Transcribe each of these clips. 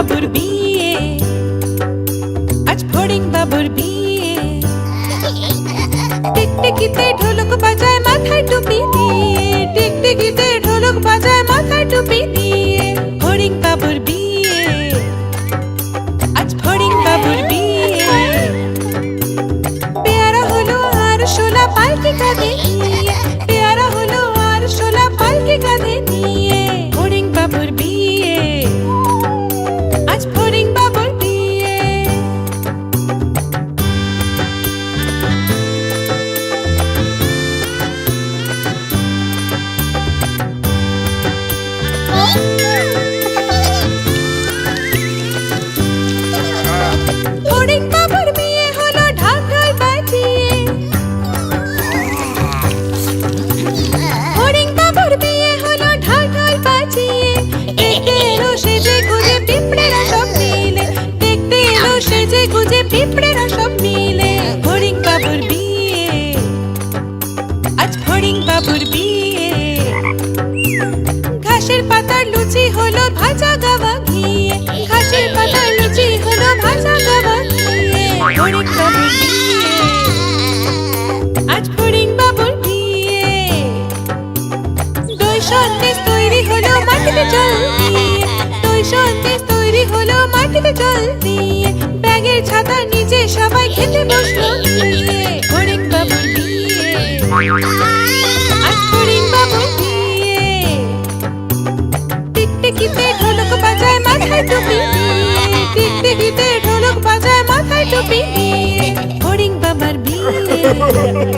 বাবুর বিয়ে আজ ফড়িং বাবুর বিয়ে টিকটিকিতে ঢোলক বাজায় মাথায় Música মাটিতে জল দিয়ে ব্যাগের ছাতা নিচে সবাই খেতে বসল। গিয়ে ফড়িং বাবুর বিয়ে আজ ঢোলক বাজায় মাথায় টুপি দিয়ে টিকটিকিতে ঢোলক বাজায় মাথায় টুপি দিয়ে বাবার বিয়ে।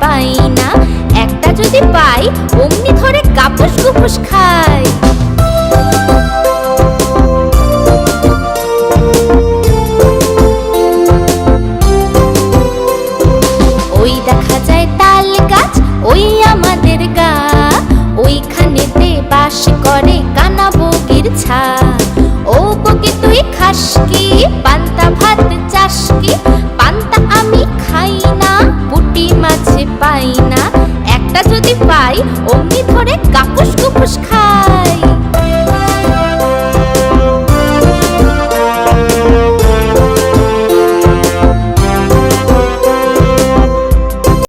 পাই না একটা যদি পাই, অমনি ধরে গাপুস গুপুস খাই। ওই দেখা যায় তাল গাছ, ওই আমাদের গা। বাস করে কানা বগির ছা। ও বগি তুই মাছ পাই